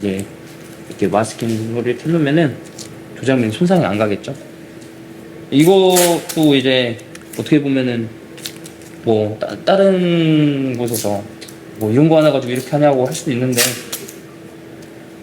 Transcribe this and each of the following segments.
이제 이렇게 마스킹을 틀으면은 도장면 손상이 안 가겠죠. 이것도 이제 어떻게 보면은 뭐 따, 다른 곳에서 뭐 이런 거 하나 가지고 이렇게 하냐고 할 수도 있는데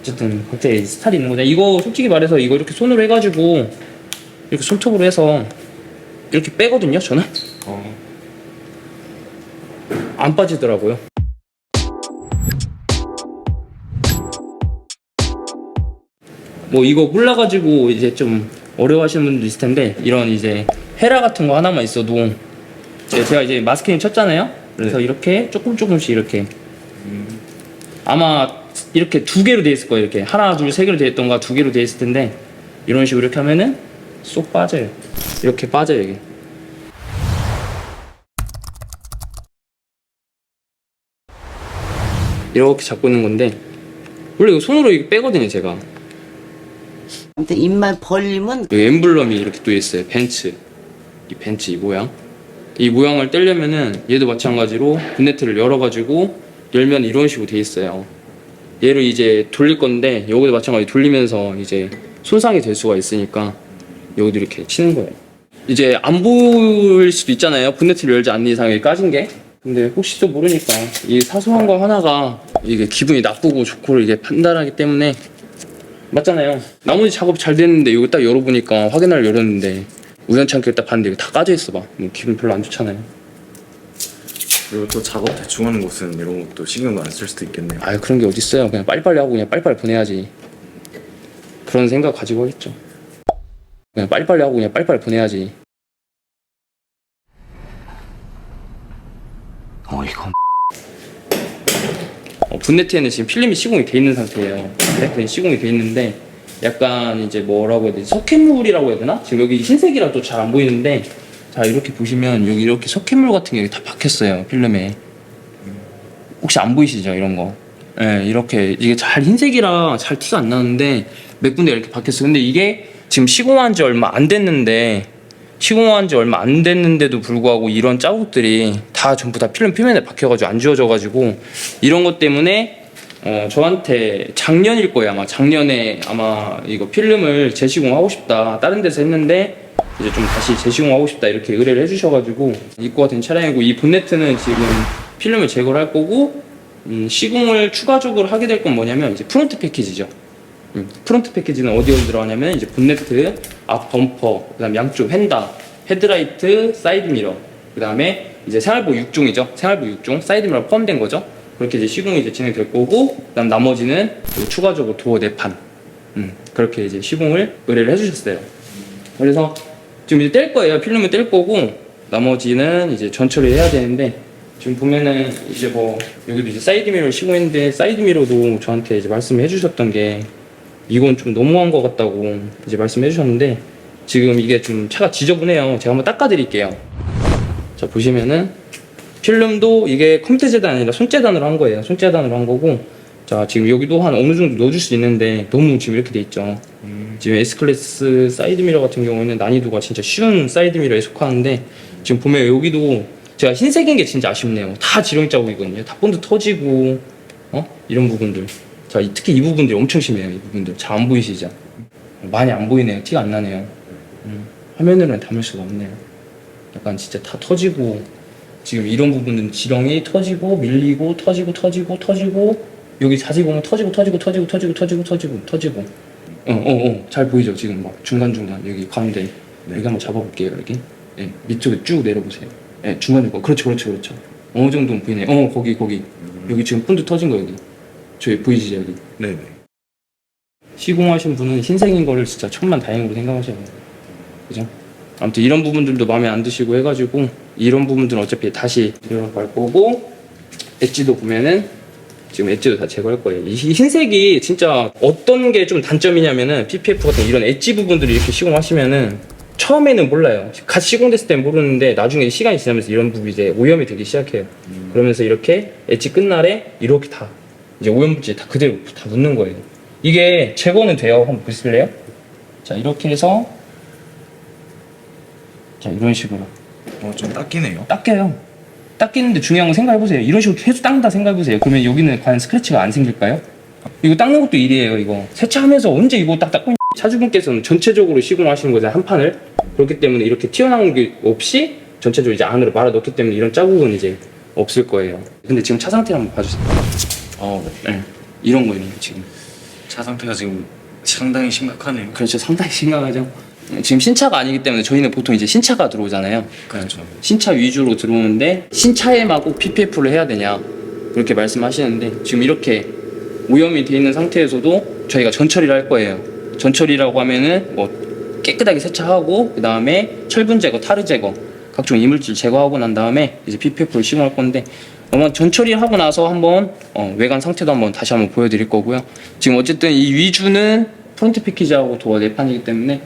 어쨌든 각자의 스타일이 있는 거죠. 이거 솔직히 말해서 이거 이렇게 손으로 해가지고 이렇게 손톱으로 해서 이렇게 빼거든요. 저는 어. 안 빠지더라고요. 뭐 이거 몰라가지고 이제 좀 어려워하시는 분도 있을 텐데 이런 이제 헤라 같은 거 하나만 있어도 이제 제가 이제 마스킹 쳤잖아요. 그래서 이렇게 조금 조금씩 이렇게 아마 이렇게 두 개로 돼 있을 거예요. 이렇게 하나, 둘, 세 개로 돼 있던가 두 개로 돼 있을 텐데 이런 식으로 이렇게 하면은 쏙 빠져요. 이렇게 빠져요 이게. 이렇게 잡고 있는 건데 원래 이거 손으로 이거 빼거든요 제가 아무튼 입만 벌리면 여기 엠블럼이 이렇게 또 있어요 벤츠. 이 벤츠 이 모양. 이 모양을 떼려면은 얘도 마찬가지로 분네트를 열어가지고 열면 이런 식으로 돼 있어요. 얘를 이제 돌릴 건데 여기도 마찬가지로 돌리면서 이제 손상이 될 수가 있으니까 여기도 이렇게 치는 거예요. 이제 안 보일 수도 있잖아요. 분네트를 열지 않는 이상 에 까진 게. 근데 혹시 또 모르니까 이 사소한 거 하나가 이게 기분이 나쁘고 좋고를 이게 판단하기 때문에 맞잖아요. 나머지 작업 잘 됐는데 이거 딱 열어보니까 확인할 열었는데 우연찮게 딱 봤는데 이거 다 까져 있어 봐. 뭐 기분 별로 안 좋잖아요. 그리고 또 작업 대충 하는 곳은 이런 것도 신경도 안 쓸 수도 있겠네요. 아 그런 게 어딨어요. 그냥 빨리빨리 하고 그냥 빨리빨리 보내야지. 그런 생각 가지고 하겠죠. 그냥 빨리빨리 하고 그냥 빨리빨리 보내야지. 어 이거 어, 분네트에는 지금 필름이 시공이 돼 있는 상태예요. 분네트는 시공이 돼 있는데 약간 이제 뭐라고 해야 되지? 석회물이라고 해야 되나? 지금 여기 흰색이라 또 잘 안 보이는데 자 이렇게 보시면 여기 이렇게 석회물 같은 게다 박혔어요 필름에. 혹시 안 보이시죠 이런 거? 예, 이렇게 이게 잘 흰색이라 잘 티가 안 나는데 몇 군데 이렇게 박혔어요. 근데 이게 지금 시공한 지 얼마 안 됐는데 시공한 지 얼마 안 됐는데도 불구하고 이런 자국들이 다 전부 다 필름 표면에 박혀가지고 안 지워져가지고 이런 것 때문에 어, 저한테 작년일 거예요 아마. 작년에 아마 이거 필름을 재시공하고 싶다. 다른 데서 했는데 이제 좀 다시 재시공하고 싶다 이렇게 의뢰를 해주셔가지고 입고가 된 차량이고 이 본네트는 지금 필름을 제거를 할 거고 음, 시공을 추가적으로 하게 될 건 뭐냐면 이제 프론트 패키지죠. 음, 프론트 패키지는 어디 어디 들어가냐면 이제 본네트, 앞 범퍼, 그다음 양쪽 휀다, 헤드라이트, 사이드 미러, 그다음에 이제 생활복 6종이죠. 생활복 6종, 사이드 미러 포함된 거죠. 그렇게 이제 시공이 이제 진행될 거고, 그다음 나머지는 또 추가적으로 도어 내판, 음, 그렇게 이제 시공을 의뢰를 해주셨어요. 그래서 지금 이제 뗄 거예요. 필름을 뗄 거고, 나머지는 이제 전처리 해야 되는데. 지금 보면은 이제 뭐 여기도 이제 사이드 미러 시공했는데 사이드 미러도 저한테 이제 말씀해 주셨던 게 이건 좀 너무한 것 같다고 이제 말씀해 주셨는데 지금 이게 좀 차가 지저분해요. 제가 한번 닦아드릴게요. 자 보시면은 필름도 이게 컴퓨터 재단 아니라 손재단으로 한 거예요. 손재단으로 한 거고 자 지금 여기도 한 어느 정도 넣어줄 수 있는데 너무 지금 이렇게 돼 있죠. 지금 S클래스 사이드 미러 같은 경우에는 난이도가 진짜 쉬운 사이드 미러에 속하는데 지금 보면 여기도 제가 흰색인 게 진짜 아쉽네요. 다 지렁이 자국이거든요. 다 본드 터지고 어 이런 부분들. 자 이- 특히 이 부분들이 엄청 심해요. 이 부분들. 잘 안 보이시죠? 많이 안 보이네요. 티가 안 나네요. 음, 화면으로는 담을 수가 없네요. 약간 진짜 다 터지고 지금 이런 부분은 지렁이 터지고 밀리고 터지고 터지고 터지고 여기 자세히 보면 터지고 터지고 터지고 터지고 터지고 터지고 터지고. 어어어잘 보이죠? 지금 막 중간 중간 여기 가운데. 여기 한번 잡아볼게요 여기 예 밑쪽에 쭉 내려보세요. 예 중간 중간. 그렇죠 그렇죠 그렇죠. 어느 정도는 보이네 어 거기 거기. 여기 지금 폰드 터진 거 여기 저기 보이시죠 여기 네네. 시공하신 분은 흰색인 거를 진짜 천만 다행으로 생각하셔야 돼요. 그죠? 아무튼 이런 부분들도 마음에 안 드시고 해가지고 이런 부분들은 어차피 다시 이어갈 거고 엣지도 보면은 지금 엣지도 다 제거할 거예요. 이 흰색이 진짜 어떤 게 좀 단점이냐면은 PPF 같은 이런 엣지 부분들을 이렇게 시공하시면은 처음에는 몰라요. 갓 시공됐을 땐 모르는데 나중에 시간이 지나면서 이런 부분이 이제 오염이 되기 시작해요. 그러면서 이렇게 엣지 끝날에 이렇게 다 이제 오염물질 다 그대로 다 묻는 거예요. 이게 제거는 돼요. 한번 보실래요? 자 이렇게 해서 자 이런 식으로 어, 좀 닦이네요. 닦여요. 닦이는데 중요한 건 생각해보세요. 이런 식으로 계속 닦는다 생각해보세요. 그러면 여기는 과연 스크래치가 안 생길까요? 이거 닦는 것도 일이에요 이거 세차하면서 언제 이거 딱 닦고 차주분께서는 전체적으로 시공하시는 거잖아요 한 판을 그렇기 때문에 이렇게 튀어나온 게 없이 전체적으로 이제 안으로 말아 넣기 때문에 이런 자국은 이제 없을 거예요 근데 지금 차 상태 한번 봐주세요 어, 네. 네. 이런 거예요 지금 차 상태가 지금 상당히 심각하네요. 그렇죠 상당히 심각하죠 지금 신차가 아니기 때문에 저희는 보통 이제 신차가 들어오잖아요 그렇죠. 신차 위주로 들어오는데 신차에만 꼭 PPF를 해야 되냐 그렇게 말씀하시는데 지금 이렇게 오염이 돼 있는 상태에서도 저희가 전처리를 할 거예요. 전처리라고 하면은 뭐 깨끗하게 세차하고 그 다음에 철분 제거, 타르 제거, 각종 이물질 제거하고 난 다음에 이제 PPF를 시공할 건데 아마 전처리 하고 나서 한번 어, 외관 상태도 한번 다시 한번 보여드릴 거고요. 지금 어쨌든 이 위주는 프론트 패키지하고 도어 내판이기 때문에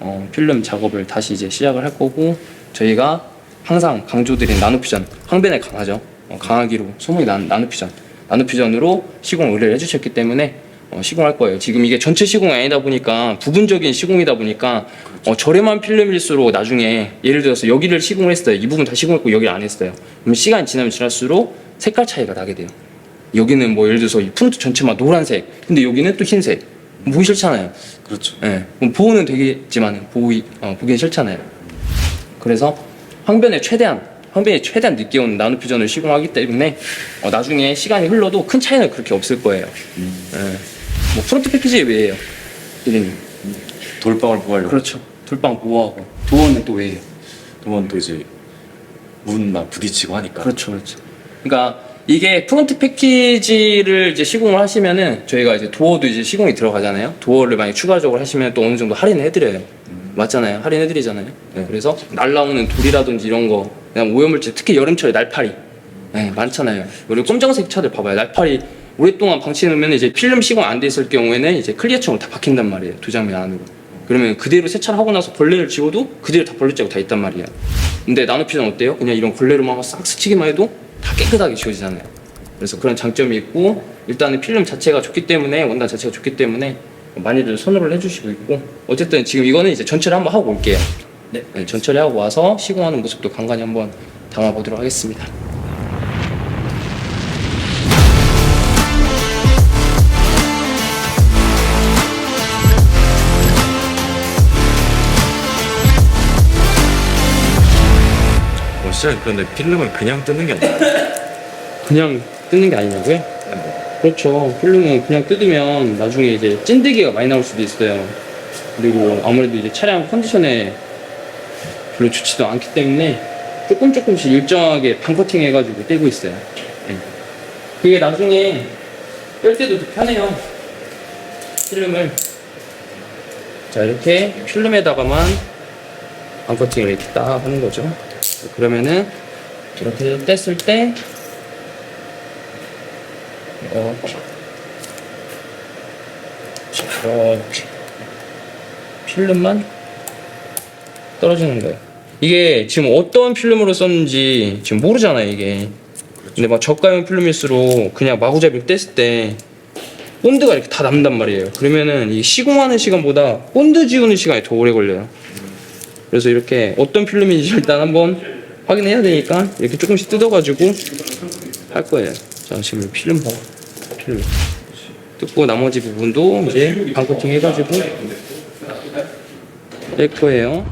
어, 필름 작업을 다시 이제 시작을 할 거고 저희가 항상 강조드린 나노퓨전 항변에 강하죠 어, 강하기로 소문이 난 나노퓨전 나노퓨전으로 시공 의뢰를 해주셨기 때문에 어, 시공할 거예요 지금 이게 전체 시공이 아니다 보니까 부분적인 시공이다 보니까 어, 저렴한 필름일수록 나중에 예를 들어서 여기를 시공을 했어요 이 부분 다 시공했고 여기를 안 했어요 그럼 시간이 지나면 지날수록 색깔 차이가 나게 돼요 여기는 뭐 예를 들어서 이 폰트 전체만 노란색 근데 여기는 또 흰색 보기 싫잖아요 그렇죠. 예, 그럼 보호는 되겠지만 보이 어, 보기엔 싫잖아요. 그래서 황변에 최대한 황변이 최대한 늦게 온 나노퓨전을 시공하기 때문에 어, 나중에 시간이 흘러도 큰 차이는 그렇게 없을 거예요. 예. 뭐 프론트 패키지에 왜예요? 피디님. 돌방을 보호하려고. 그렇죠. 돌방 보호하고 도어는 또 왜예요? 그러면 또 이제 문 막 부딪히고 하니까. 그렇죠, 그렇죠. 그러니까 이게 프론트 패키지를 이제 시공을 하시면은 저희가 이제 도어도 이제 시공이 들어가잖아요. 도어를 만약 추가적으로 하시면 또 어느 정도 할인을 해드려요. 맞잖아요. 할인해드리잖아요. 네, 그래서 날라오는 돌이라든지 이런 거, 그냥 오염물질, 특히 여름철에 날파리, 네, 많잖아요. 우리 검정색 차들 봐봐요. 날파리 오랫동안 방치해놓으면 이제 필름 시공 안 돼 있을 경우에는 이제 클리어처럼 다 박힌단 말이에요. 두 장면 안으로. 그러면 그대로 세차를 하고 나서 벌레를 지워도 그대로 다 벌레 자국 다 있단 말이야. 근데 나노퓨전 어때요? 그냥 이런 걸레로만 싹 스치기만 해도 다 깨끗하게 지워지잖아요. 그래서 그런 장점이 있고 일단은 필름 자체가 좋기 때문에 원단 자체가 좋기 때문에 많이들 선호를 해주시고 있고 어쨌든 지금 이거는 이제 전체를 한번 하고 올게요. 네, 전체를 하고 와서 시공하는 모습도 간간히 한번 담아보도록 하겠습니다. 진짜 그런데 필름은 그냥 뜯는 게 아니라 그냥 뜯는 게 아니냐고요? 그렇죠. 필름은 그냥 뜯으면 나중에 이제 찐득이가 많이 나올 수도 있어요. 그리고 아무래도 이제 차량 컨디션에 별로 좋지도 않기 때문에 조금 조금씩 일정하게 반커팅 해가지고 떼고 있어요. 네. 그게 나중에 뺄 때도 더 편해요. 필름을. 자, 이렇게 필름에다가만 반커팅을 이렇게 딱 하는 거죠. 그러면은 이렇게 뗐을 때 이렇게 이렇게 필름만 떨어지는 거예요. 이게 지금 어떤 필름으로 썼는지 지금 모르잖아요 이게. 근데 막 저가형 필름일수록 그냥 마구잡이로 뗐을 때 본드가 이렇게 다 남단 말이에요. 그러면은 이 시공하는 시간보다 본드 지우는 시간이 더 오래 걸려요. 그래서 이렇게 어떤 필름인지 일단 한번 확인해야 되니까 이렇게 조금씩 뜯어가지고 할 거예요. 자, 지금 필름 봐. 필름. 뜯고 나머지 부분도 이제 반코팅 해가지고 뗄 거예요.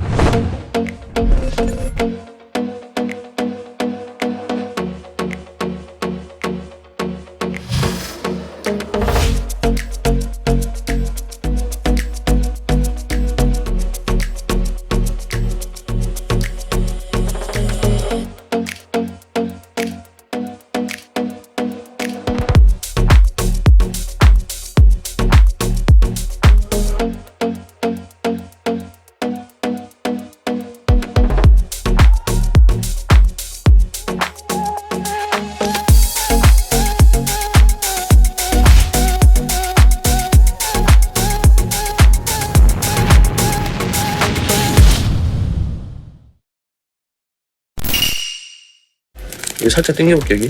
이거 살짝 당겨볼게 여기.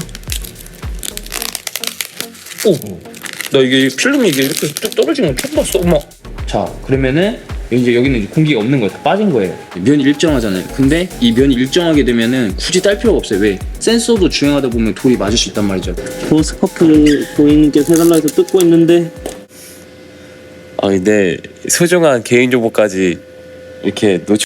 오, 나 이게 필름이 이게 이렇게 뚝 떨어지는 거 처음 봤어, 엄마. 자, 그러면은 이제 여기는 공기가 없는 거예요. 다 빠진 거예요. 면이 일정하잖아요. 근데 이 면이 일정하게 되면은 굳이 딸 필요가 없어요. 왜? 센서도 주행하다 보면 돌이 맞을 수 있단 말이죠. 포스커플 고객님께 해달라 해서 뜯고 있는데 아 근데 소중한 개인정보까지 이렇게 노출